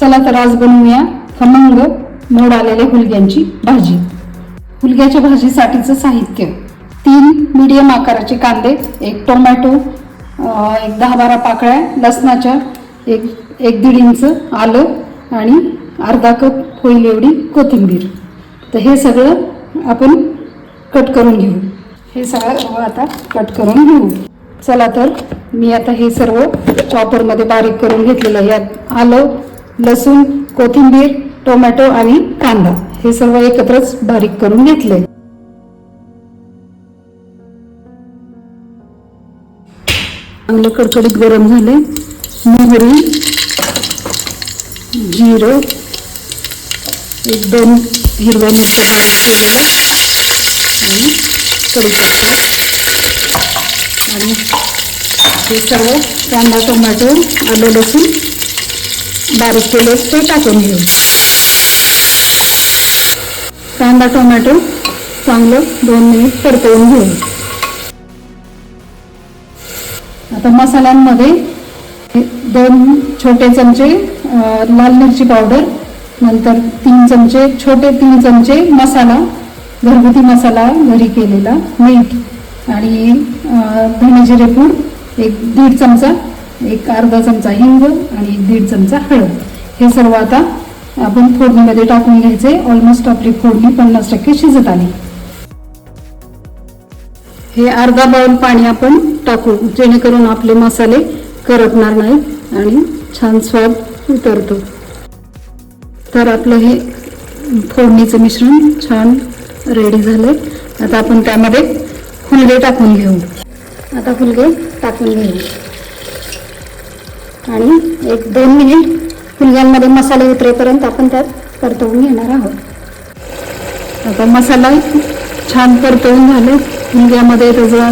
चला तर आज बनवूया खमंग मोड आलेल्या हुलग्यांची भाजी. हुलग्याच्या भाजीसाठीचं साहित्य. तीन मीडियम आकाराचे कांदे एक टोमॅटो एक दहा बारा पाकळ्या लसणाच्या एक एक दीड इंच आलं आणि अर्धा कप होईल एवढी कोथिंबीर. तर हे सगळं आपण कट करून घेऊ. हे सगळं आता कट करून घेऊ. चला तर मी आता हे सर्व चॉपरमध्ये बारीक करून घेतलेलं यात आलं लसूण कोथिंबीर टोमॅटो आणि कांदा हे सर्व एकत्रच बारीक करून घेतले. चांगलं कडकडीत गरम झाले. मोहरी जिरं एक दोन हिरव्या मिरच्या बारीक केलेल्या आणि कढीपत्ता आणि हे सर्व कांदा टोमॅटो आलं लसूण बारीक केले ते टाकून घेऊ. कांदा टोमॅटो चांगलं दोन मिनिट परतवून घेऊ. आता मसाल्यांमध्ये दोन छोटे चमचे लाल मिरची पावडर नंतर तीन चमचे छोटे तीन चमचे मसाला घरगुती मसाला घरी केलेला मीठ आणि अं, धने जिरे पूड एक दीड चमचा एक अर्धा चमचा हिंग आणि एक दीड चमचा हळद. हे सर्व आता आपण फोडणीमध्ये टाकून घ्यायचे. ऑलमोस्ट आपली फोडणी पन्नास टक्के शिजत आली. हे अर्धा बाउल पाणी आपण टाकू. जेणेकरून आपले मसाले करपणार नाहीत आणि छान स्वाद उतरतो. तर आपलं हे फोडणीचं मिश्रण छान रेडी झालं आता आपण त्यामध्ये फुलगे टाकून घेऊ. आता फुलगे टाकून घेऊ. आणि एक दोन मिनिट फुलग्यांमध्ये मसाले उतरेपर्यंत आपण त्यात परतवून घेणार आहोत. आता मसाला छान परतवून झाले. फुलग्यामध्ये त्याचा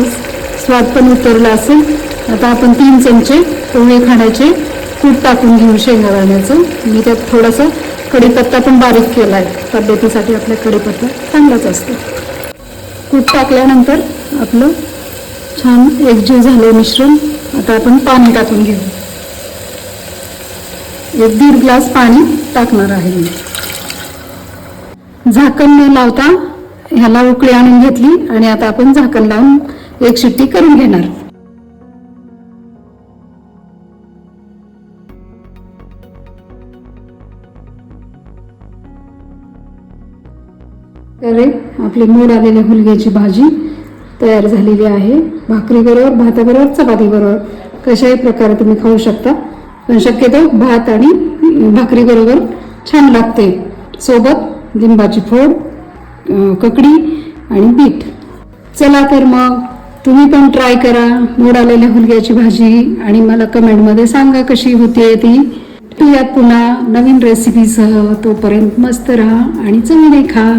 स्वाद पण उतरला असेल. आता आपण तीन चमचे पोहे खाण्याचे कूट टाकून घेऊ शेंगादाण्याचं मी त्यात थोडासा कढीपत्ता पण बारीक केला आहे. तब्येतीसाठी आपला कढीपत्ता चांगलाच असतो. कूट टाकल्यानंतर आपलं छान एकजीव झालं मिश्रण. आता आपण पाणी टाकून घेऊ. एक दीड ग्लास पाणी टाकणार आहे मी. झाकण न लावता ह्याला उकळी आणून घेतली आणि आता आपण झाकण लावून एक शिट्टी करून घेणार. अरे आपली मोड आलेल्या हुलग्याची भाजी तयार झालेली आहे. भाकरीबरोबर भाताबरोबर चपातीबरोबर कशाही प्रकारे तुम्ही खाऊ शकता. पण शक्यतो भात आणि भाकरीबरोबर छान लागते. सोबत लिंबाची फोड ककडी आणि बीट चला तर मग तुम्ही पण ट्राय करा मोड आलेल्या हुलग्याची भाजी आणि मला कमेंटमध्ये सांगा कशी होते ती. भेटूयात पुन्हा नवीन रेसिपीसह तोपर्यंत मस्त राहा आणि चांगले खा.